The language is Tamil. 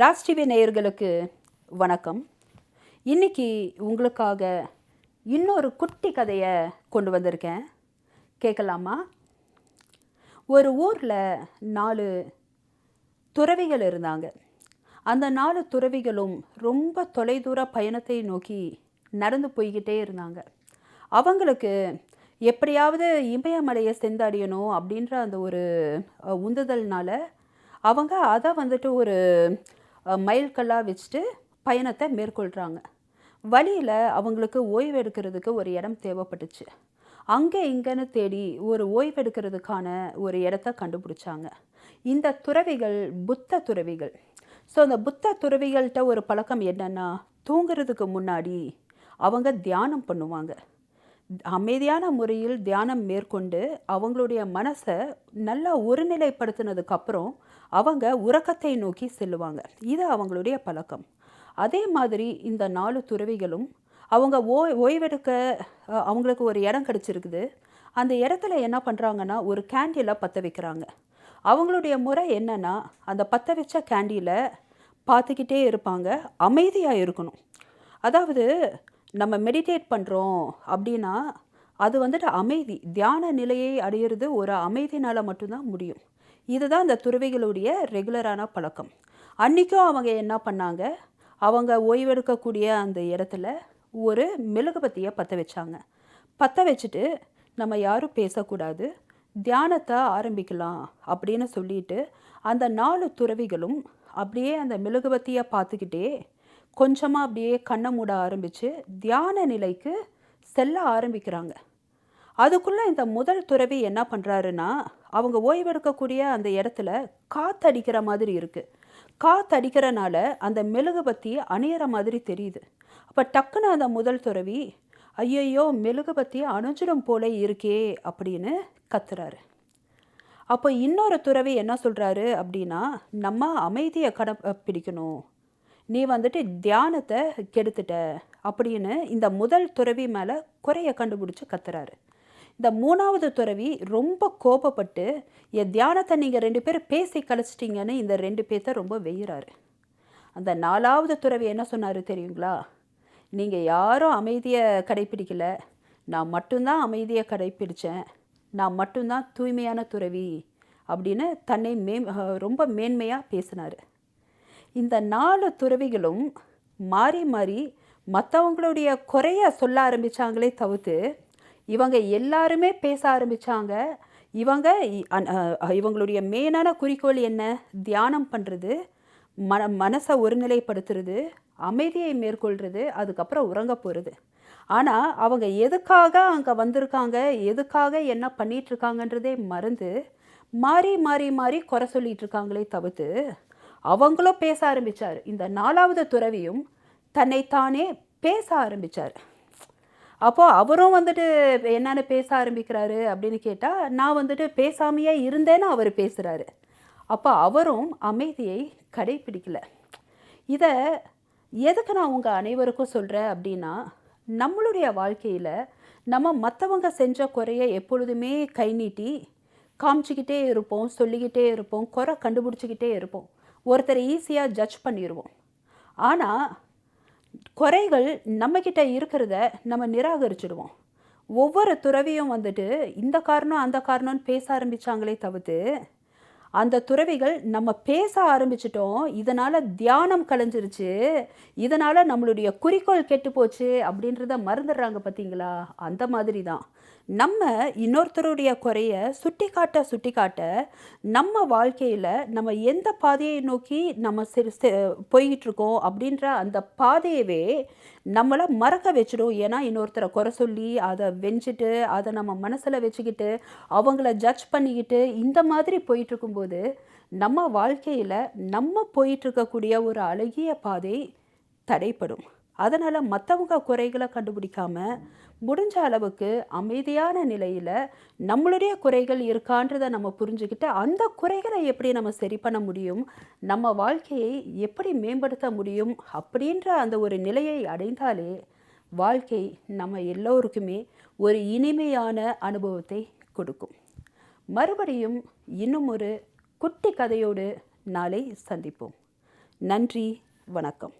ராஜ் டிவி நேயர்களுக்கு வணக்கம். இன்னைக்கு உங்களுக்காக இன்னொரு குட்டி கதையை கொண்டு வந்திருக்கேன். கேட்கலாமா? ஒரு ஊரில் நாலு துறவிகள் இருந்தாங்க. அந்த நாலு துறவிகளும் ரொம்ப தொலைதூர பயணத்தை நோக்கி நடந்து போய்கிட்டே இருந்தாங்க. அவங்களுக்கு எப்படியாவது இமயமலையை செந்தடையணும் அப்படின்ற அந்த ஒரு உந்துதல்னால் அவங்க அதை வந்துட்டு ஒரு மைல்கல்லாக வச்சுட்டு பயணத்தை மேற்கொள்கிறாங்க வழியில் அவங்களுக்கு ஓய்வு எடுக்கிறதுக்கு ஒரு இடம் தேவைப்பட்டுச்சு. அங்கே இங்கேன்னு தேடி ஒரு ஓய்வு எடுக்கிறதுக்கான ஒரு இடத்த கண்டுபிடிச்சாங்க. இந்த துறவிகள் புத்த துறவிகள். ஸோ அந்த புத்த துறவிகள்கிட்ட ஒரு பழக்கம் என்னென்னா தூங்குறதுக்கு முன்னாடி அவங்க தியானம் பண்ணுவாங்க. அமைதியான முறையில் தியானம் மேற்கொண்டு அவங்களுடைய மனசை நல்லா ஒருநிலைப்படுத்தினதுக்கப்புறம் அவங்க உறக்கத்தை நோக்கி செல்லுவாங்க. இது அவங்களுடைய பழக்கம். அதே மாதிரி இந்த நாலு துறவிகளும் அவங்க ஓய் ஓய்வெடுக்க அவங்களுக்கு ஒரு இடம் கிடச்சிருக்குது. அந்த இடத்துல என்ன பண்ணுறாங்கன்னா ஒரு கேண்டிலை பற்ற வைக்கிறாங்க. அவங்களுடைய முறை என்னென்னா அந்த பற்ற வச்ச கேண்டியில் பார்த்துக்கிட்டே இருப்பாங்க. அமைதியாக இருக்கணும். அதாவது நம்ம மெடிடேட் பண்ணுறோம் அப்படின்னா அது வந்துட்டு அமைதி. தியான நிலையை அடையிறது ஒரு அமைதினால் மட்டும்தான் முடியும். இதுதான் இந்த துறவிகளுடைய ரெகுலரான பழக்கம். அன்றைக்கும் அவங்க என்ன பண்ணாங்க? அவங்க ஓய்வெடுக்கக்கூடிய அந்த இடத்துல ஒரு மெழுகுபத்தியை பற்ற வச்சாங்க. பற்ற வச்சுட்டு நம்ம யாரும் பேசக்கூடாது. தியானத்தை ஆரம்பிக்கலாம் அப்படின்னு சொல்லிட்டு அந்த நாலு துறவிகளும் அப்படியே அந்த மெழுகுபத்தியை பார்த்துக்கிட்டே கொஞ்சமாக அப்படியே கண்ணை மூட ஆரம்பித்து தியான நிலைக்கு செல்ல ஆரம்பிக்கிறாங்க. அதுக்குள்ளே இந்த முதல் துறவி என்ன பண்ணுறாருன்னா அவங்க ஓய்வெடுக்கக்கூடிய அந்த இடத்துல காத்தடிக்கிற மாதிரி இருக்குது காத்தடிக்கிறனால அந்த மெழுகுபத்தி அணையிற மாதிரி தெரியுது. அப்போ டக்குன்னு அந்த முதல் துறவி ஐயையோ மெழுகுபத்தி அணைஞ்சிடும் போல இருக்கே அப்படின்னு கத்துறாரு. அப்போ இன்னொரு துறவி என்ன சொல்கிறாரு அப்படின்னா நம்ம அமைதியை கட பிடிக்கணும். நீ வந்துட்டு தியானத்தை கெடுத்துட்ட அப்படின்னு இந்த முதல் துறவி மேலே குறைய கண்டுபிடிச்சி கத்துறாரு. இந்த மூணாவது துறவி ரொம்ப கோபப்பட்டு என் தியானத்தை நீங்கள் ரெண்டு பேரும் பேசி கழிச்சிட்டிங்கன்னு இந்த ரெண்டு பேர்த்த ரொம்ப வெய்கிறாரு அந்த நாலாவது துறவி என்ன சொன்னார் தெரியுங்களா? நீங்கள் யாரும் அமைதியை கடைப்பிடிக்கல. நான் மட்டும்தான் அமைதியை கடைப்பிடித்தேன் நான் மட்டும்தான் தூய்மையான துறவி. அப்படின்னு தன்னை மே ரொம்ப மேன்மையாக பேசினார். இந்த நாலு துறவிகளும் மாறி மாறி மற்றவங்களுடைய குறைய சொல்ல ஆரம்பிச்சாங்களே தவிர்த்து இவங்க எல்லாருமே பேச ஆரம்பித்தாங்க இவங்க இவங்களுடைய மெயினான குறிக்கோள் என்ன? தியானம் பண்ணுறது மன மனசை ஒருநிலைப்படுத்துறது அமைதியை மேற்கொள்கிறது அதுக்கப்புறம் உறங்க போகிறது ஆனால் அவங்க எதுக்காக அங்கே வந்திருக்காங்க? எதுக்காக என்ன பண்ணிகிட்ருக்காங்கன்றதே மறந்து மாறி மாறி மாறி குறை சொல்லிகிட்ருக்காங்களே தவிர்த்து அவங்களும் பேச ஆரம்பிச்சார். இந்த நாலாவது துறவியும் தன்னைத்தானே பேச ஆரம்பிச்சார். அப்போது அவரும் வந்துட்டு என்னென்னு பேச ஆரம்பிக்கிறாரு அப்படின்னு கேட்டால் நான் வந்துட்டு பேசாமையே இருந்தேன்னு அவர் பேசுகிறாரு அப்போ அவரும் அமைதியை கடைப்பிடிக்கல. இதை எதுக்கு நான் உங்கள் அனைவருக்கும் சொல்கிறேன் அப்படின்னா நம்மளுடைய வாழ்க்கையில் நம்ம மற்றவங்க செஞ்ச குறைய எப்பொழுதுமே கை நீட்டி காமிச்சிக்கிட்டே இருப்போம் சொல்லிக்கிட்டே இருப்போம் குறை கண்டுபிடிச்சிக்கிட்டே இருப்போம். ஒருத்தரை ஈஸியாக ஜட்ஜ் பண்ணிடுவோம் ஆனால் குறைகள் நம்மக்கிட்ட இருக்கிறத நம்ம நிராகரிச்சிடுவோம். ஒவ்வொரு துறவியும் வந்துட்டு இந்த காரணம் அந்த காரணம்னு பேச ஆரம்பிச்சாங்களே தவிர்த்து அந்த துறவிகள் நம்ம பேச ஆரம்பிச்சிட்டோம். இதனால் தியானம் கலைஞ்சிருச்சு. இதனால் நம்மளுடைய குறிக்கோள் கெட்டு போச்சு அப்படின்றத மறந்துடுறாங்க பார்த்தீங்களா? அந்த மாதிரி தான் நம்ம இன்னொருத்தருடைய குறைய சுட்டி காட்ட சுட்டி காட்ட நம்ம வாழ்க்கையில் நம்ம எந்த பாதையை நோக்கி நம்ம செ- போய்கிட்டுருக்கோம் போய்கிட்டு இருக்கோம் அப்படின்ற அந்த பாதையவே நம்மளை மறக்க வச்சிடும். ஏன்னா இன்னொருத்தரை குறை சொல்லி அதை வெஞ்சிட்டு அதை நம்ம மனசில் வச்சுக்கிட்டு அவங்கள ஜட்ஜ் பண்ணிக்கிட்டு இந்த மாதிரி போயிட்டுருக்கும்போது பார்க்கும்போது நம்ம வாழ்க்கையில் நம்ம போயிட்டு இருக்கக்கூடிய ஒரு அழகிய பாதை தடைப்படும். அதனால் மற்றவங்க குறைகளை கண்டுபிடிக்காம முடிஞ்ச அளவுக்கு அமைதியான நிலையில் நம்மளுடைய குறைகள் இருக்கான்றதை நம்ம புரிஞ்சுக்கிட்டு அந்த குறைகளை எப்படி நம்ம சரி பண்ண முடியும் நம்ம வாழ்க்கையை எப்படி மேம்படுத்த முடியும் அப்படின்ற அந்த ஒரு நிலையை அடைந்தாலே வாழ்க்கை நம்ம எல்லோருக்குமே ஒரு இனிமையான அனுபவத்தை கொடுக்கும். மறுபடியும் இன்னும் ஒரு குட்டி கதையோடு நாளை சந்திப்போம். நன்றி வணக்கம்.